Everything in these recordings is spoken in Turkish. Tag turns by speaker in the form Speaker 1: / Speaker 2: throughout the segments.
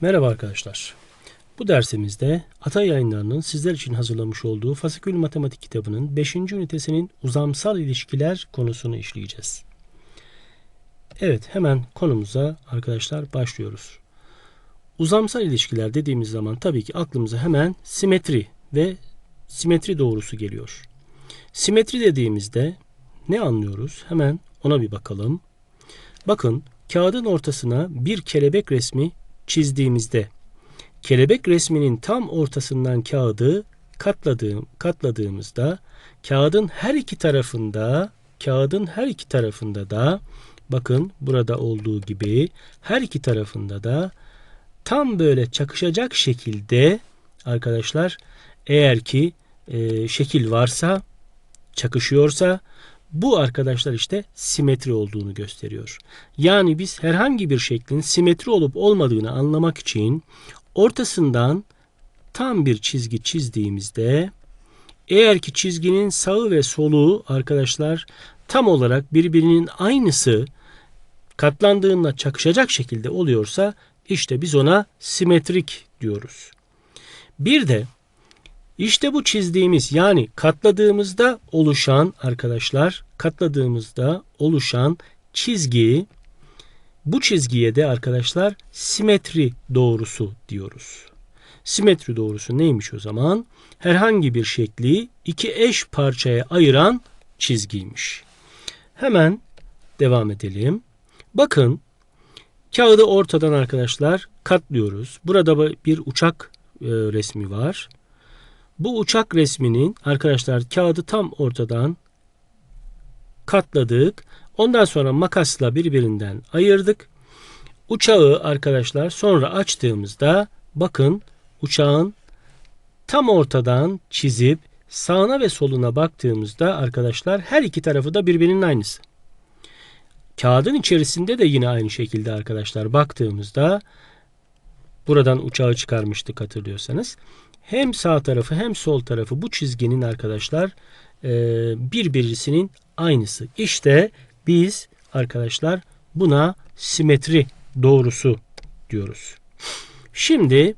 Speaker 1: Merhaba arkadaşlar. Bu dersimizde Ata Yayınları'nın sizler için hazırlamış olduğu Fasikül Matematik kitabının 5. ünitesinin uzamsal ilişkiler konusunu işleyeceğiz. Evet hemen konumuza arkadaşlar başlıyoruz. Uzamsal ilişkiler dediğimiz zaman tabii ki aklımıza hemen simetri ve simetri doğrusu geliyor. Simetri dediğimizde ne anlıyoruz? Hemen ona bir bakalım. Bakın kağıdın ortasına bir kelebek resmi çizdiğimizde kelebek resminin tam ortasından kağıdı katladığım katladığımızda kağıdın her iki tarafında kağıdın her iki tarafında da bakın burada olduğu gibi her iki tarafında da tam böyle çakışacak şekilde arkadaşlar eğer ki e, şekil varsa çakışıyorsa bu arkadaşlar işte simetri olduğunu gösteriyor. Yani biz herhangi bir şeklin simetri olup olmadığını anlamak için ortasından tam bir çizgi çizdiğimizde eğer ki çizginin sağı ve solu arkadaşlar tam olarak birbirinin aynısı katlandığında çakışacak şekilde oluyorsa işte biz ona simetrik diyoruz. Bir de işte bu çizdiğimiz yani katladığımızda oluşan arkadaşlar katladığımızda oluşan çizgi bu çizgiye de arkadaşlar simetri doğrusu diyoruz. Simetri doğrusu neymiş o zaman? Herhangi bir şekli iki eş parçaya ayıran çizgiymiş. Hemen devam edelim. Bakın kağıdı ortadan arkadaşlar katlıyoruz. Burada bir uçak e, resmi var. Bu uçak resminin arkadaşlar kağıdı tam ortadan katladık. Ondan sonra makasla birbirinden ayırdık. Uçağı arkadaşlar sonra açtığımızda bakın uçağın tam ortadan çizip sağına ve soluna baktığımızda arkadaşlar her iki tarafı da birbirinin aynısı. Kağıdın içerisinde de yine aynı şekilde arkadaşlar baktığımızda buradan uçağı çıkarmıştık hatırlıyorsanız hem sağ tarafı hem sol tarafı bu çizginin arkadaşlar e, birbirisinin aynısı. İşte biz arkadaşlar buna simetri doğrusu diyoruz. Şimdi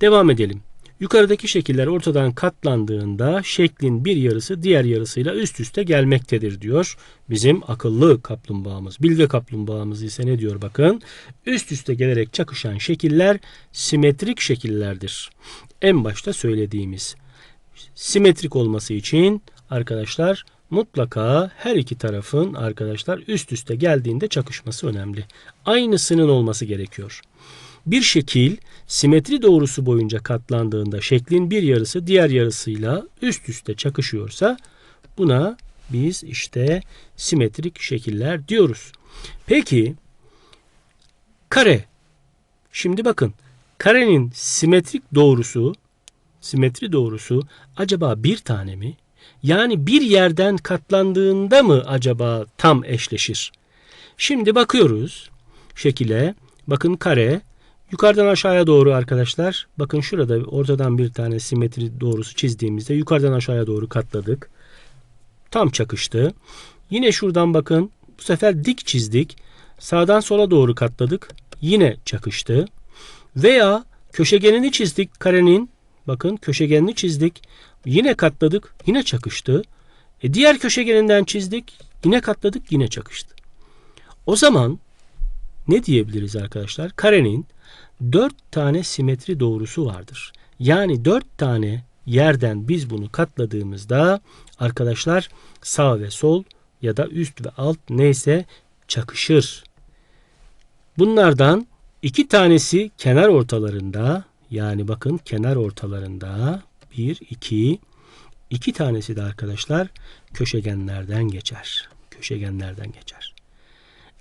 Speaker 1: devam edelim. Yukarıdaki şekiller ortadan katlandığında şeklin bir yarısı diğer yarısıyla üst üste gelmektedir diyor. Bizim akıllı kaplumbağamız. Bilge kaplumbağamız ise ne diyor bakın. Üst üste gelerek çakışan şekiller simetrik şekillerdir. En başta söylediğimiz. Simetrik olması için arkadaşlar mutlaka her iki tarafın arkadaşlar üst üste geldiğinde çakışması önemli. Aynısının olması gerekiyor. Bir şekil simetri doğrusu boyunca katlandığında şeklin bir yarısı diğer yarısıyla üst üste çakışıyorsa buna biz işte simetrik şekiller diyoruz. Peki kare. Şimdi bakın karenin simetrik doğrusu simetri doğrusu acaba bir tane mi? Yani bir yerden katlandığında mı acaba tam eşleşir? Şimdi bakıyoruz şekile. Bakın kare Yukarıdan aşağıya doğru arkadaşlar. Bakın şurada ortadan bir tane simetri doğrusu çizdiğimizde yukarıdan aşağıya doğru katladık. Tam çakıştı. Yine şuradan bakın. Bu sefer dik çizdik. Sağdan sola doğru katladık. Yine çakıştı. Veya köşegenini çizdik karenin. Bakın köşegenini çizdik. Yine katladık. Yine çakıştı. E diğer köşegeninden çizdik. Yine katladık. Yine çakıştı. O zaman ne diyebiliriz arkadaşlar? Karenin 4 tane simetri doğrusu vardır. Yani 4 tane yerden biz bunu katladığımızda arkadaşlar sağ ve sol ya da üst ve alt neyse çakışır. Bunlardan iki tanesi kenar ortalarında yani bakın kenar ortalarında bir iki iki tanesi de arkadaşlar köşegenlerden geçer. Köşegenlerden geçer.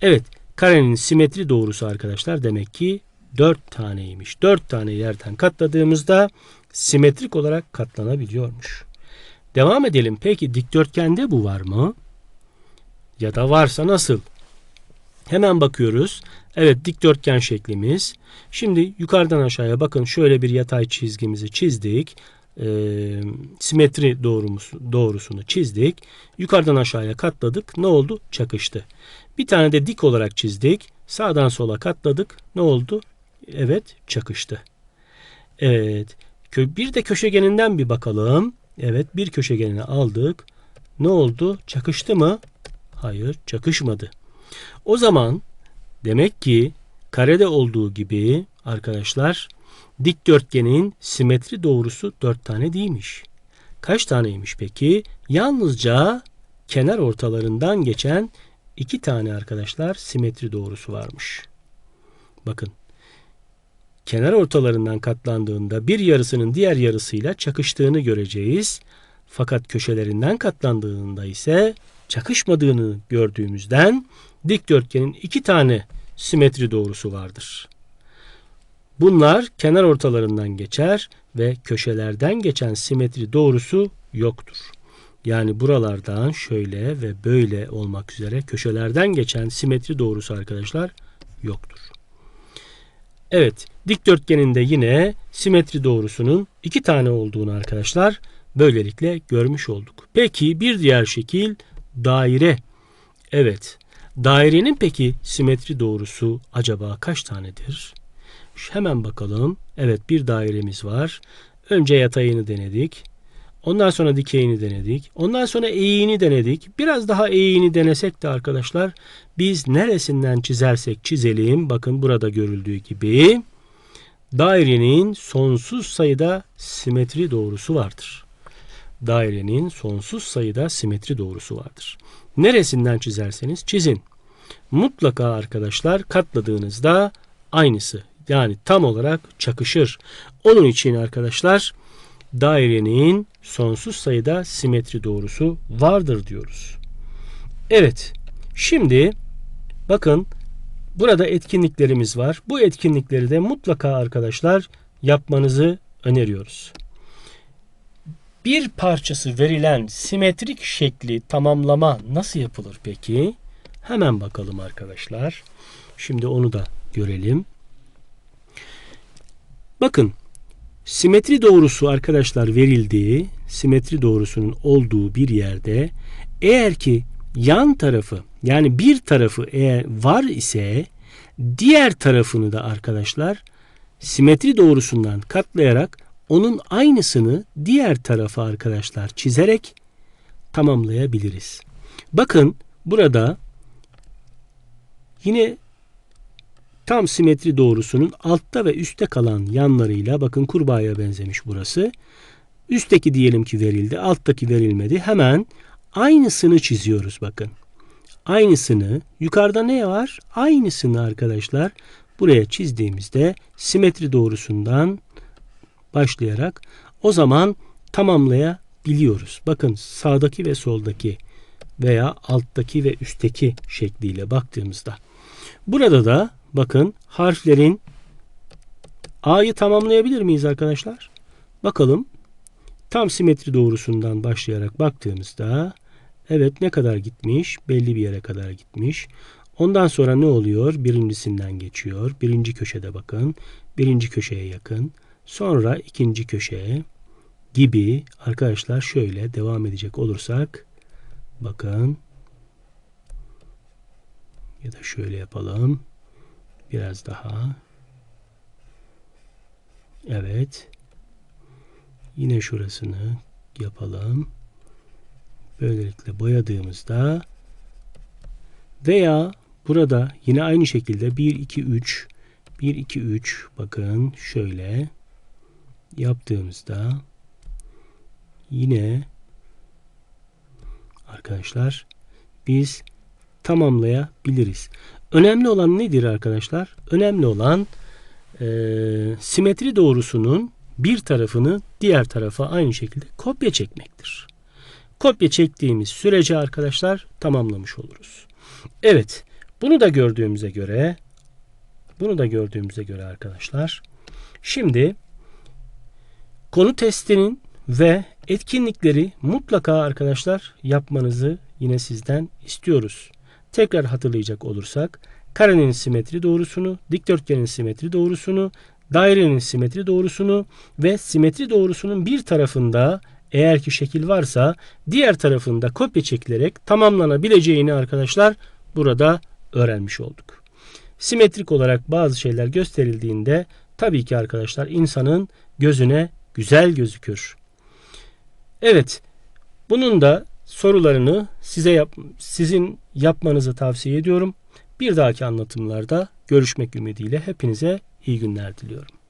Speaker 1: Evet karenin simetri doğrusu arkadaşlar demek ki 4 taneymiş. 4 tane yerden katladığımızda simetrik olarak katlanabiliyormuş. Devam edelim. Peki dikdörtgende bu var mı? Ya da varsa nasıl? Hemen bakıyoruz. Evet dikdörtgen şeklimiz. Şimdi yukarıdan aşağıya bakın şöyle bir yatay çizgimizi çizdik. E, simetri doğrumusu, doğrusunu çizdik. Yukarıdan aşağıya katladık. Ne oldu? Çakıştı. Bir tane de dik olarak çizdik. Sağdan sola katladık. Ne oldu? Evet çakıştı. Evet. Bir de köşegeninden bir bakalım. Evet bir köşegenini aldık. Ne oldu? Çakıştı mı? Hayır çakışmadı. O zaman demek ki karede olduğu gibi arkadaşlar dikdörtgenin simetri doğrusu 4 tane değilmiş. Kaç taneymiş peki? Yalnızca kenar ortalarından geçen iki tane arkadaşlar simetri doğrusu varmış. Bakın. Kenar ortalarından katlandığında bir yarısının diğer yarısıyla çakıştığını göreceğiz. Fakat köşelerinden katlandığında ise çakışmadığını gördüğümüzden dikdörtgenin iki tane simetri doğrusu vardır. Bunlar kenar ortalarından geçer ve köşelerden geçen simetri doğrusu yoktur. Yani buralardan şöyle ve böyle olmak üzere köşelerden geçen simetri doğrusu arkadaşlar yoktur. Evet, dikdörtgenin de yine simetri doğrusunun iki tane olduğunu arkadaşlar böylelikle görmüş olduk. Peki bir diğer şekil daire. Evet, dairenin peki simetri doğrusu acaba kaç tanedir? Hemen bakalım. Evet bir dairemiz var. Önce yatayını denedik. Ondan sonra dikeyini denedik. Ondan sonra eğiğini denedik. Biraz daha eğiğini denesek de arkadaşlar biz neresinden çizersek çizelim. Bakın burada görüldüğü gibi dairenin sonsuz sayıda simetri doğrusu vardır. Dairenin sonsuz sayıda simetri doğrusu vardır. Neresinden çizerseniz çizin. Mutlaka arkadaşlar katladığınızda aynısı yani tam olarak çakışır. Onun için arkadaşlar dairenin sonsuz sayıda simetri doğrusu vardır diyoruz. Evet. Şimdi bakın burada etkinliklerimiz var. Bu etkinlikleri de mutlaka arkadaşlar yapmanızı öneriyoruz. Bir parçası verilen simetrik şekli tamamlama nasıl yapılır peki? Hemen bakalım arkadaşlar. Şimdi onu da görelim. Bakın simetri doğrusu arkadaşlar verildiği simetri doğrusunun olduğu bir yerde eğer ki yan tarafı yani bir tarafı eğer var ise diğer tarafını da arkadaşlar simetri doğrusundan katlayarak onun aynısını diğer tarafa arkadaşlar çizerek tamamlayabiliriz. Bakın burada yine tam simetri doğrusunun altta ve üstte kalan yanlarıyla bakın kurbağaya benzemiş burası. Üstteki diyelim ki verildi, alttaki verilmedi. Hemen aynısını çiziyoruz bakın. Aynısını yukarıda ne var? Aynısını arkadaşlar buraya çizdiğimizde simetri doğrusundan başlayarak o zaman tamamlayabiliyoruz. Bakın sağdaki ve soldaki veya alttaki ve üstteki şekliyle baktığımızda. Burada da bakın harflerin A'yı tamamlayabilir miyiz arkadaşlar? Bakalım. Tam simetri doğrusundan başlayarak baktığımızda evet ne kadar gitmiş? Belli bir yere kadar gitmiş. Ondan sonra ne oluyor? Birincisinden geçiyor. Birinci köşede bakın. Birinci köşeye yakın. Sonra ikinci köşeye gibi arkadaşlar şöyle devam edecek olursak bakın ya da şöyle yapalım. Biraz daha. Evet. Yine şurasını yapalım. Böylelikle boyadığımızda veya burada yine aynı şekilde 1 2 3 1 2 3 bakın şöyle yaptığımızda yine arkadaşlar biz tamamlayabiliriz. Önemli olan nedir arkadaşlar? Önemli olan e, simetri doğrusunun bir tarafını diğer tarafa aynı şekilde kopya çekmektir. Kopya çektiğimiz sürece arkadaşlar tamamlamış oluruz. Evet, bunu da gördüğümüze göre bunu da gördüğümüze göre arkadaşlar şimdi konu testinin ve etkinlikleri mutlaka arkadaşlar yapmanızı yine sizden istiyoruz. Tekrar hatırlayacak olursak karenin simetri doğrusunu, dikdörtgenin simetri doğrusunu, dairenin simetri doğrusunu ve simetri doğrusunun bir tarafında eğer ki şekil varsa diğer tarafında kopya çekilerek tamamlanabileceğini arkadaşlar burada öğrenmiş olduk. simetrik olarak bazı şeyler gösterildiğinde tabii ki arkadaşlar insanın gözüne güzel gözükür. Evet. Bunun da sorularını size yap, sizin yapmanızı tavsiye ediyorum. Bir dahaki anlatımlarda görüşmek ümidiyle hepinize iyi günler diliyorum.